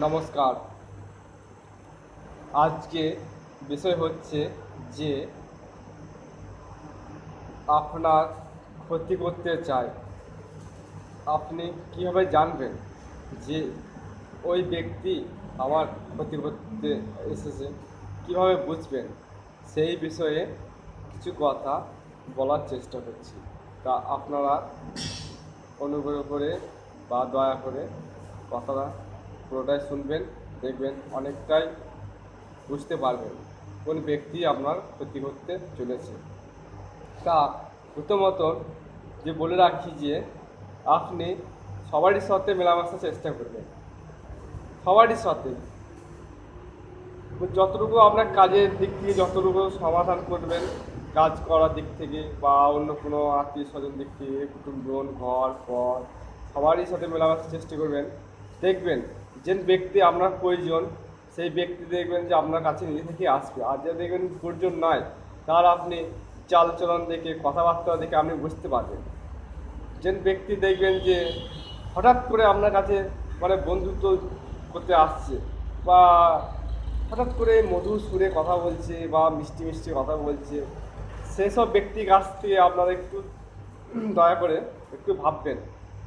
নমস্কার। আজকে বিষয় হচ্ছে যে আপনার ক্ষতি করতে চায় আপনি কীভাবে জানবেন যে ওই ব্যক্তি আমার ক্ষতি করতে এসেছে? কীভাবে বুঝবেন? সেই বিষয়ে কিছু কথা বলার চেষ্টা করছি। তা আপনারা অনুগ্রহ করে বা দয়া করে কথাটা পুরোটাই শুনবেন, দেখবেন, অনেকটাই বুঝতে পারবেন কোন ব্যক্তি আপনার ক্ষতি করতে চলেছে। তা প্রথমত যে বলে রাখি যে, আপনি সবারই সাথে মেলামেশার চেষ্টা করবেন। সবারই সাথে। যতটুকু আপনার কাজের দিক থেকে যতটুকু সমাধান করবেন, কাজ করার দিক থেকে বা অন্য কোনো আত্মীয় স্বজন দিক থেকে কুটুমজন ঘর, পর, সবারই সাথে মেলামেশার চেষ্টা করবেন। দেখবেন যে ব্যক্তি আপনার প্রয়োজন, সেই ব্যক্তি দেখবেন যে আপনার কাছে নিজে থেকে আসবে। আর যে দেখবেন প্রয়োজন নয়, তার আপনি চালচলন দেখে, কথাবার্তা দেখে আপনি বুঝতে পারবেন। যে ব্যক্তি দেখবেন যে হঠাৎ করে আপনার কাছে মানে বন্ধুত্ব করতে আসছে বা হঠাৎ করে মধুর সুরে কথা বলছে বা মিষ্টি মিষ্টি কথা বলছে, সেসব ব্যক্তির কাছ থেকে আপনারা একটু দয়া করে একটু ভাববেন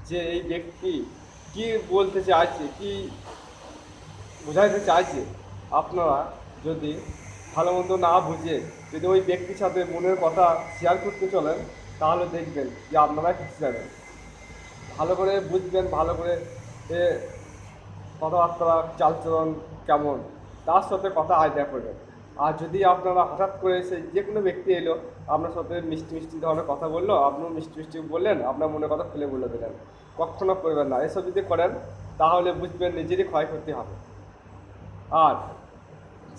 যে এই ব্যক্তি কি বলতে চাইছে কি বোঝাইতে চাইছে? আপনারা যদি ভালো মতো না বুঝে যদি ওই ব্যক্তির সাথে মনের কথা শেয়ার করতে চলেন তাহলে দেখবেন যে আপনারা কিছু যাবেন ভালো করে বুঝবেন ভালো করে এ, কথাবার্তা চালচলন কেমন তার সাথে কথা আইডিয়া করবেন। আর যদি আপনারা হঠাৎ করে সে যে কোনো ব্যক্তি এলো আপনার সাথে মিষ্টি মিষ্টি ধরনের কথা বলল আপনিও মিষ্টি মিষ্টি বললেন আপনার মনের কথা খুলে বলে দিলেন। কখনো করবেন না। এসব যদি করেন, তাহলে বুঝবেন নিজেরই ক্ষয়ক্ষতি হবে। আর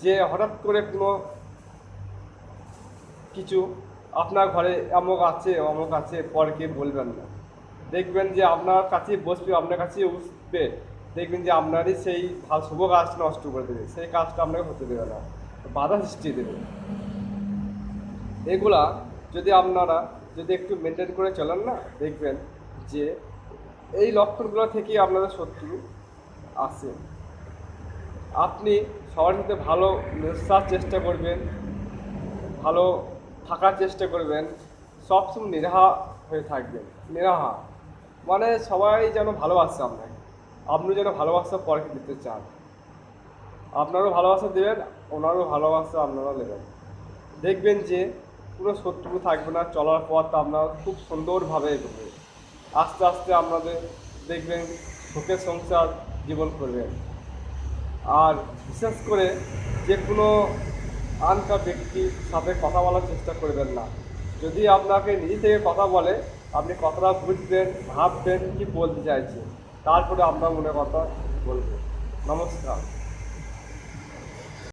যে হঠাৎ করে কোনো কিছু আপনার ঘরে অমুক আছে অমুক আছে পরকে বলবেন না। দেখবেন যে আপনার কাছে বসবে, আপনার কাছে উঠবে। দেখবেন যে আপনারই সেই ভালো শুভ কাজটা নষ্ট করে দেবে, সেই কাজটা আপনাকে হতে দেবে না। বাধা সৃষ্টি দেবে। এগুলা যদি আপনারা যদি একটু মেনটেন করে চলেন না, দেখবেন যে এই লক্ষণগুলো থেকেই আপনাদের শত্রু আসে আপনি সবার সাথে ভালো মেশার চেষ্টা করবেন, ভালো থাকার চেষ্টা করবেন, সবসময় নিরাহা হয়ে থাকবেন, নিরাহা। মানে সবাই যেন ভালোবাসে আপনাকে। আপনি যেন ভালোবাসা পরকে দিতে চান। আপনারও ভালোবাসা দেবেন, ওনারও ভালোবাসা আপনারা নেবেন দেখবেন যে পুরো শত্রু থাকবে না, চলার পথ আপনার খুব সুন্দরভাবে এগোবে। আস্তে আস্তে আপনাদের দেখবেন সুখের সংসার জীবন করবেন আর বিশেষ করে যে কোনো আনকা ব্যক্তির সাথে কথা বলার চেষ্টা করবেন না। যদি আপনাকে নিজে থেকে কথা বলে, আপনি কথাটা বুঝবেন, ভাববেন কি বলতে চাইছে, তারপরে আপনার মনে কথা বলবেন নমস্কার।